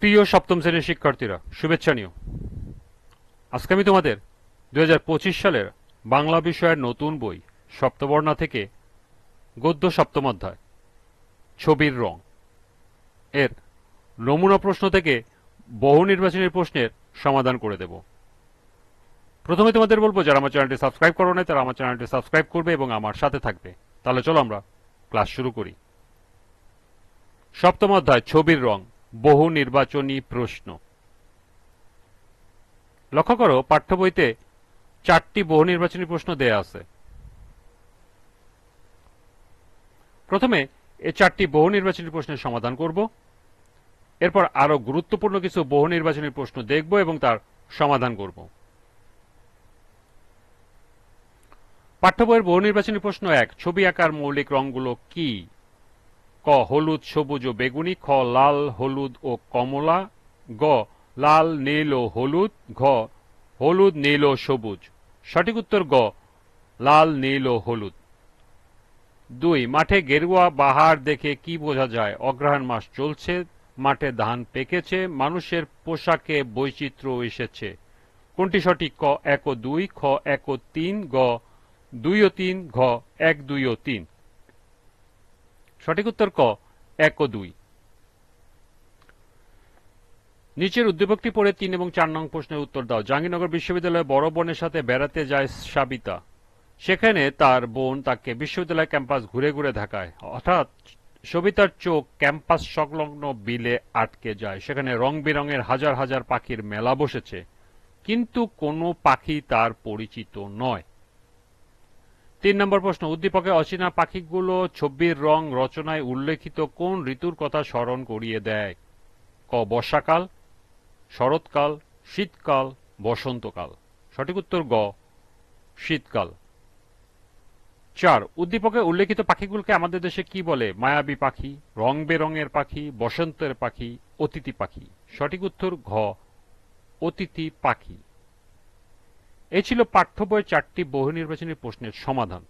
প্রিয় সপ্তম শ্রেণির শিক্ষার্থীরা, শুভেচ্ছা নিও। আজকে আমি তোমাদের দু হাজার পঁচিশ সালের বাংলা বিষয়ের নতুন বই, সপ্তবর্ণা থেকে গদ্য সপ্তম অধ্যায়, ছবির রং। এর নমুনা প্রশ্ন থেকে বহু নির্বাচনী প্রশ্নের সমাধান করে দেব। প্রথমে তোমাদের বলব, যারা আমার চ্যানেলটি সাবস্ক্রাইব করো নাই, তারা আমার চ্যানেলটি সাবস্ক্রাইব করবে এবং আমার সাথে থাকবে। তাহলে চলো আমরা ক্লাস শুরু করি। সপ্তম অধ্যায়, ছবির রং। বহু নির্বাচনী প্রশ্ন। লক্ষ্য করো, পাঠ্য বইতে চারটি বহু নির্বাচনী প্রশ্ন দেয়া আছে। প্রথমে এই চারটি বহু নির্বাচনী প্রশ্নের সমাধান করব। এরপর আরও গুরুত্বপূর্ণ কিছু বহু নির্বাচনী প্রশ্ন দেখব এবং তার সমাধান করব। পাঠ্য বইয়ের বহু নির্বাচনী প্রশ্ন এক, ছবি আঁকার মৌলিক রঙগুলো কি? ক, হলুদ, সবুজ ও বেগুনি, খ, লাল, হলুদ ও কমলা, গ, লাল, নীল ও হলুদ, ঘ, হলুদ, নীল ও সবুজ। সঠিক উত্তর গ, লাল, নীল ও হলুদ। দুই, মাঠে গেরুয়া বাহার দেখে কি বোঝা যায়? অগ্রহায়ণ মাস চলছে, মাঠে ধান পেকেছে, মানুষের পোশাকে বৈচিত্র্য এসেছে। কোনটি সঠিক? ক, এক ও দুই, খ, এক ও তিন, গ, দুই ও তিন, ঘ, এক, দুই ও তিন। সঠিক উত্তর ক, এক ও দুই। নিচের উদ্দীপকটি পড়ে তিন এবং চার নং প্রশ্নের উত্তর দাও। জাহাঙ্গীরনগর বিশ্ববিদ্যালয়ে বড় বোনের সাথে বেড়াতে যায় সাবিতা। সেখানে তার বোন তাকে বিশ্ববিদ্যালয় ক্যাম্পাস ঘুরে ঘুরে দেখায় অর্থাৎ সবিতার চোখ ক্যাম্পাস সংলগ্ন বিলে আটকে যায়। সেখানে রং বেরঙের হাজার হাজার পাখির মেলা বসেছে। কিন্তু কোনো পাখি তার পরিচিত নয়। তিন নম্বর প্রশ্ন, উদ্দীপকে অচেনা পাখিগুলো ছবির রং রচনায় উল্লেখিত কোন ঋতুর কথা স্মরণ করিয়ে দেয়? ক, বর্ষাকাল, শরৎকাল, শীতকাল, বসন্তকাল। সঠিক উত্তর গ, শীতকাল। চার, উদ্দীপকে উল্লেখিত পাখিগুলোকে আমাদের দেশে কি বলে? মায়াবী পাখি রং বেরঙের পাখি, বসন্তের পাখি, অতিথি পাখি। সঠিক উত্তর ঘ, অতিথি পাখি। এই ছিল পাঠ্য বইয়ের চারটি বহু নির্বাচনী প্রশ্নের সমাধান।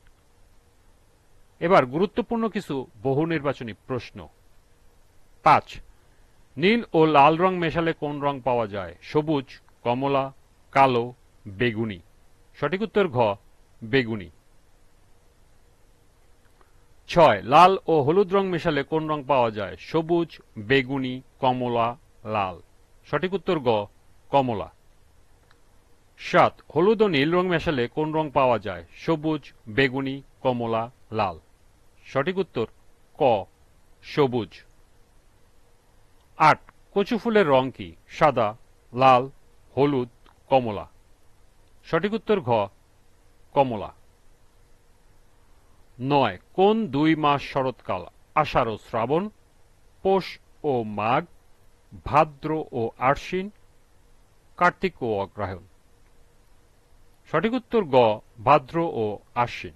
এবার গুরুত্বপূর্ণ কিছু বহু নির্বাচনী প্রশ্ন। পাঁচ, নীল ও লাল রং মেশালে কোন রং পাওয়া যায়? সবুজ, কমলা, কালো, বেগুনি। সঠিক উত্তর ঘ, বেগুনি। ছয়, লাল ও হলুদ রং মেশালে কোন রং পাওয়া যায়? সবুজ, বেগুনি, কমলা, লাল। সঠিক উত্তর গ কমলা। সাত হলুদ ও নীল রং মেশালে কোন রং পাওয়া যায়? সবুজ, বেগুনি, কমলা, লাল। সঠিক উত্তর, ক, সবুজ। আট, কচু ফুলের রং কি? সাদা, লাল, হলুদ, কমলা। সঠিক উত্তর, ঘ, কমলা। নয়, কোন দুই মাস শরৎকাল? আষাঢ় ও শ্রাবণ, পৌষ ও মাঘ, ভাদ্র ও আশ্বিন, কার্তিক ও অগ্রহায়ণ। সঠিক উত্তর গ, ভাদ্র ও আশ্বিন।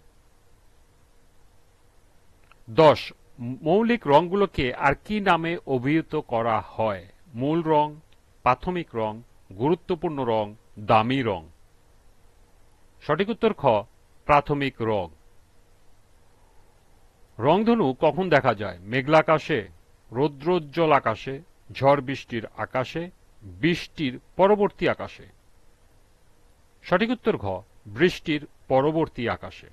দশ, মৌলিক রঙগুলোকে আর কি নামে অভিহিত করা হয়? মূল রং, প্রাথমিক রং, গুরুত্বপূর্ণ রং, দামি রং। সঠিক উত্তর খ, প্রাথমিক রং। রংধনু কখন দেখা যায়? মেঘলা আকাশে, রৌদ্রোজ্জ্বল আকাশে, ঝড় বৃষ্টির আকাশে, বৃষ্টির পরবর্তী আকাশে। সঠিক উত্তর ঘ, বৃষ্টির পরবর্তী আকাশে।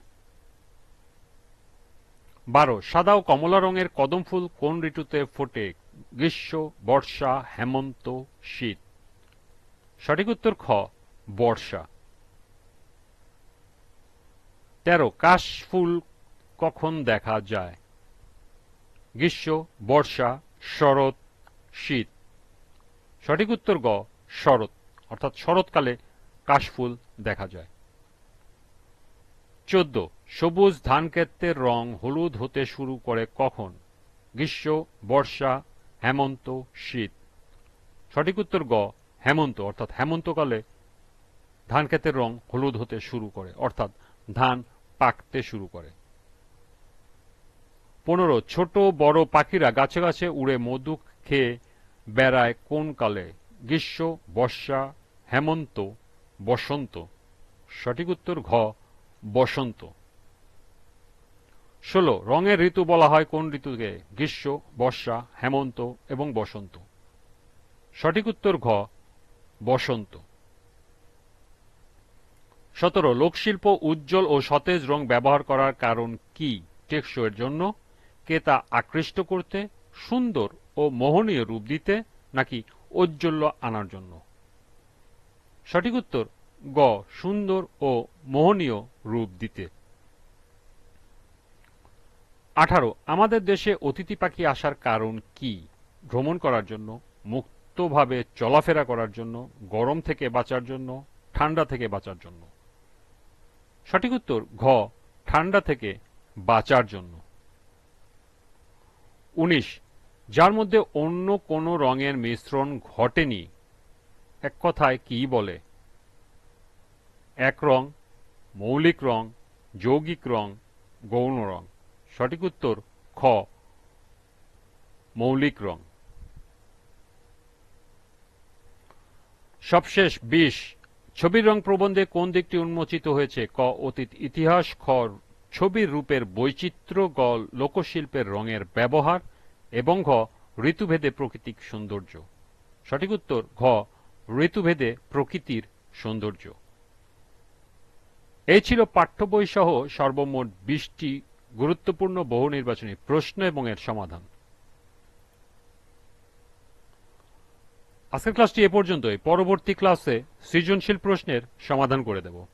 বারো, সাদা ও কমলা রঙের কদম ফুল কোন ঋতুতে ফোটে? গ্রীষ্ম, বর্ষা, হেমন্ত, শীত। সঠিক উত্তর খ বর্ষা। তেরো, কাশ ফুল কখন দেখা যায়? গ্রীষ্ম, বর্ষা, শরৎ, শীত। সঠিক উত্তর গ শরৎ, অর্থাৎ শরৎকালে কাশফুল দেখা যায়। চোদ্দ। সবুজ ধান ক্ষেত্রের রং হলুদ হতে শুরু করে কখন? গ্রীষ্ম, বর্ষা, হেমন্ত, শীত। সঠিক উত্তর গ, হেমন্ত, অর্থাৎ হেমন্তকালে ধান ক্ষেতের রং হলুদ হতে শুরু করে, অর্থাৎ ধান পাকতে শুরু করে। পনেরো। ছোট, বড় পাখিরা গাছে গাছে উড়ে মধু খেয়ে বেড়ায় কোন কালে? গ্রীষ্ম, বর্ষা, হেমন্ত বসন্ত। সঠিক উত্তর ঘ, বসন্ত। ষোলো, রঙের ঋতু বলা হয় কোন ঋতুকে? গ্রীষ্ম, বর্ষা, হেমন্ত এবং বসন্ত। সঠিক উত্তর ঘ, বসন্ত। সতেরো, লোকশিল্প উজ্জ্বল ও সতেজ রং ব্যবহার করার কারণ কি? টেকসইয়ের জন্য। কে তা আকৃষ্ট করতে, সুন্দর ও মোহনীয় রূপ দিতে নাকি ঔজ্জ্বল্য আনার জন্য? সঠিক উত্তর, গ, সুন্দর ও মোহনীয় রূপ দিতে। আঠারো, আমাদের দেশে অতিথি পাখি আসার কারণ কি? ভ্রমণ করার জন্য, মুক্তভাবে চলাফেরা করার জন্য, গরম থেকে বাঁচার জন্য, ঠান্ডা থেকে বাঁচার জন্য। সঠিক উত্তর, ঘ, ঠান্ডা থেকে বাঁচার জন্য। উনিশ, যার মধ্যে অন্য কোনো রঙের মিশ্রণ ঘটেনি এক কথায় কি বলে? এক রং, মৌলিক রং, যৌগিক রং, গৌণ রং। সঠিক উত্তর, খ। মৌলিক রং। সবশেষ বিশ। ছবির রং প্রবন্ধে কোন দিকটি উন্মোচিত হয়েছে? ক, অতীত ইতিহাস, খ, ছবির রূপের বৈচিত্র্য, গ, লোকশিল্পের রঙের ব্যবহার, এবং ঘ, ঋতুভেদে প্রকৃতিক সৌন্দর্য। সঠিক উত্তর, ঘ। ঋতুভেদে প্রকৃতির সৌন্দর্য। এই ছিল পাঠ্য বই সহ সর্বমোট বিশটি গুরুত্বপূর্ণ বহু নির্বাচনী প্রশ্ন এবং এর সমাধান। আজকের ক্লাসটি এ পর্যন্তই। পরবর্তী ক্লাসে সৃজনশীল প্রশ্নের সমাধান করে দেব।